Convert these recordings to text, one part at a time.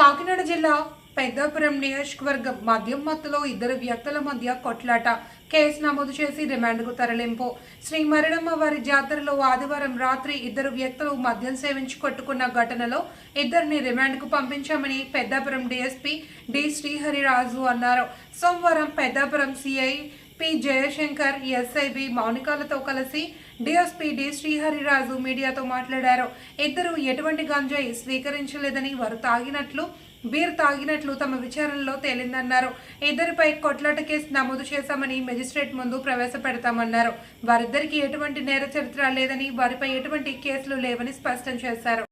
కాకినాడ జిల్లా పెద్దాపురం నియోజకవర్గం మద్యం మత్తులో ఇద్దరు వ్యక్తుల మధ్య కొట్లాట. కేసు నమోదు చేసి రిమాండ్కు తరలింపు. శ్రీ మరణమ్మ వారి జాతరలో ఆదివారం రాత్రి ఇద్దరు వ్యక్తులు మద్యం సేవించి కొట్టుకున్న ఘటనలో ఇద్దరిని రిమాండ్కు పంపించామని Peddapuram D S P D Sriharirazu అన్నారు. సోమవారం Peddapuram CI P Jayashankar SI B మౌనికాలతో కలిసి డిఎస్పీ డి శ్రీహరిరాజు మీడియాతో మాట్లాడారు. ఇద్దరు ఎటువంటి గంజాయి స్వీకరించలేదని వారు తాగినట్లు బీర్ తాగినట్లు తమ విచారణలో తేలిందన్నారు. ఇద్దరిపై కొట్లాట కేసు నమోదు చేశామని మెజిస్ట్రేట్ ముందు ప్రవేశపెడతామన్నారు. వారిద్దరికి ఎటువంటి నేర చరిత్ర లేదని వారిపై ఎటువంటి కేసులు లేవని స్పష్టం చేశారు.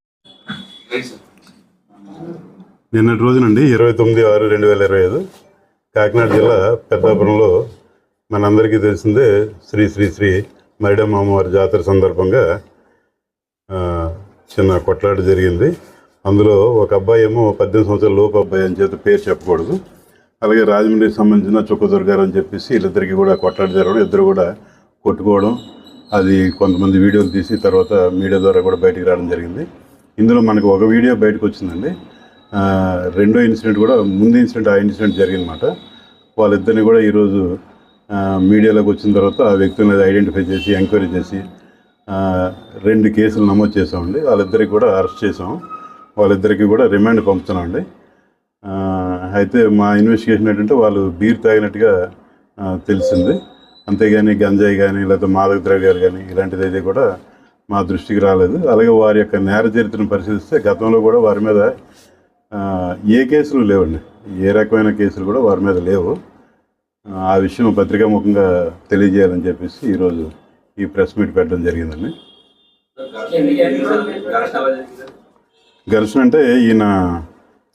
నిన్నటి రోజునండి ఇరవై తొమ్మిది ఆరు రెండు వేల ఇరవై ఐదు కాకినాడ జిల్లా పెద్దాపురంలో మనందరికీ తెలిసిందే శ్రీ శ్రీ శ్రీ మరిడమ్మ అమ్మవారి జాతర సందర్భంగా చిన్న కొట్లాట జరిగింది. అందులో ఒక అబ్బాయి ఏమో పద్దెనిమిది సంవత్సరాల లోపు అబ్బాయి అని చేత పేరు చెప్పకూడదు. అలాగే రాజమండ్రికి సంబంధించిన చుక్కదుర్గ గారు అని చెప్పేసి వీళ్ళిద్దరికీ కూడా కొట్లాట జరగడం ఇద్దరు కూడా కొట్టుకోవడం అది కొంతమంది వీడియోలు తీసి తర్వాత మీడియా ద్వారా కూడా బయటికి రావడం జరిగింది. ఇందులో మనకు ఒక వీడియో బయటకు వచ్చిందండి. రెండో ఇన్సిడెంట్ కూడా ముందు ఇన్సిడెంట్ ఆ ఇన్సిడెంట్ జరిగిందన్నమాట. వాళ్ళిద్దరిని కూడా ఈరోజు మీడియాలోకి వచ్చిన తర్వాత ఆ వ్యక్తులను ఐడెంటిఫై చేసి ఎంక్వైరీ చేసి రెండు కేసులు నమోదు చేసామండి వాళ్ళిద్దరికి కూడా అరెస్ట్ చేసాం వాళ్ళిద్దరికి కూడా రిమాండ్ పంపుతున్నామండి. అయితే మా ఇన్వెస్టిగేషన్ ఏంటంటే వాళ్ళు బీర్ తాగినట్టుగా తెలిసింది. అంతేగాని గంజాయి కానీ లేకపోతే మాదక ద్రవ్యాలు కానీ ఇలాంటిది అయితే కూడా మా దృష్టికి రాలేదు. అలాగే వారి యొక్క నేర చరిత్రను పరిశీలిస్తే గతంలో కూడా వారి మీద ఏ కేసులు లేవండి. ఏ రకమైన కేసులు కూడా వారి మీద లేవు. ఆ, విషయం పత్రికాముఖంగా తెలియజేయాలని చెప్పేసి ఈరోజు ఈ ప్రెస్ మీట్ పెట్టడం జరిగిందండి. ఘర్షణ అంటే ఈయన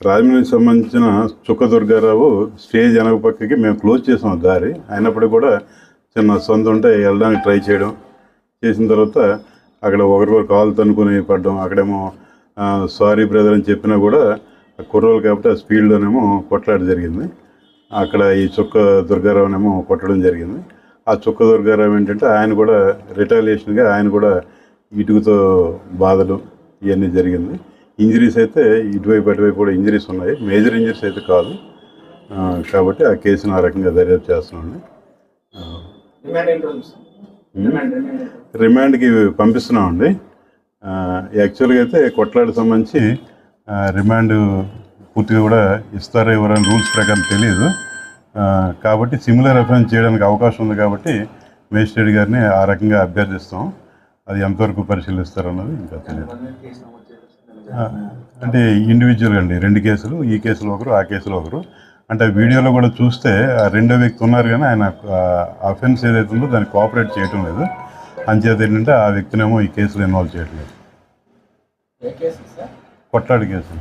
రాజమండ్రికి సంబంధించిన చుక్కదుర్గారావు స్టేజ్ వెనక పక్కకి మేము క్లోజ్ చేసాం దారి. అయినప్పటికీ కూడా చిన్న సొంత ఉంటే వెళ్ళడానికి ట్రై చేయడం. చేసిన తర్వాత అక్కడ ఒకరికొకరు కాలు తనుకుని పడ్డం. అక్కడేమో సారీ బ్రదర్ అని చెప్పినా కూడా కుర్రోలు కాబట్టి ఆ స్పీడ్లోనేమో కొట్లాట జరిగింది. అక్కడ ఈ చుక్క దుర్గారావునేమో కొట్టడం జరిగింది. ఆ చుక్క దుర్గారావు ఏంటంటే ఆయన కూడా రిటాలియేషన్గా ఆయన కూడా ఇటుకతో బాధలు ఇవన్నీ జరిగింది. ఇంజరీస్ అయితే ఇటువైపు అటువైపు కూడా ఇంజరీస్ ఉన్నాయి. మేజర్ ఇంజరీస్ అయితే కాదు. కాబట్టి ఆ కేసును ఆ రకంగా దర్యాప్తు రోజులు? రిమాండ్కి పంపిస్తున్నామండి. ఆ, యాక్చువల్గా అయితే కొట్లాట సంబంధించి రిమాండ్ పూర్తిగా కూడా ఇస్తారో ఎవరైనా రూల్స్ ప్రకారం తెలియదు కాబట్టి సిమిలర్ అఫెన్స్ చేయడానికి అవకాశం ఉంది కాబట్టి మేజిస్ట్రేట్ గారిని ఆ రకంగా అభ్యర్థిస్తాం. అది ఎంతవరకు పరిశీలిస్తారన్నది ఇంకా తెలియదు. అంటే ఇండివిజువల్ అండి రెండు కేసులు ఈ కేసులో ఒకరు ఆ కేసులో ఒకరు. అంటే వీడియోలో కూడా చూస్తే ఆ రెండో వ్యక్తి ఉన్నారు కానీ ఆయన అఫెన్స్ ఏదైతే ఉందో దాన్ని కోఆపరేట్ చేయటం లేదు. అంచేత ఏంటంటే ఆ వ్యక్తినేమో ఈ కేసులో ఇన్వాల్వ్ చేయట్లేదు కొట్లాడి కేసు.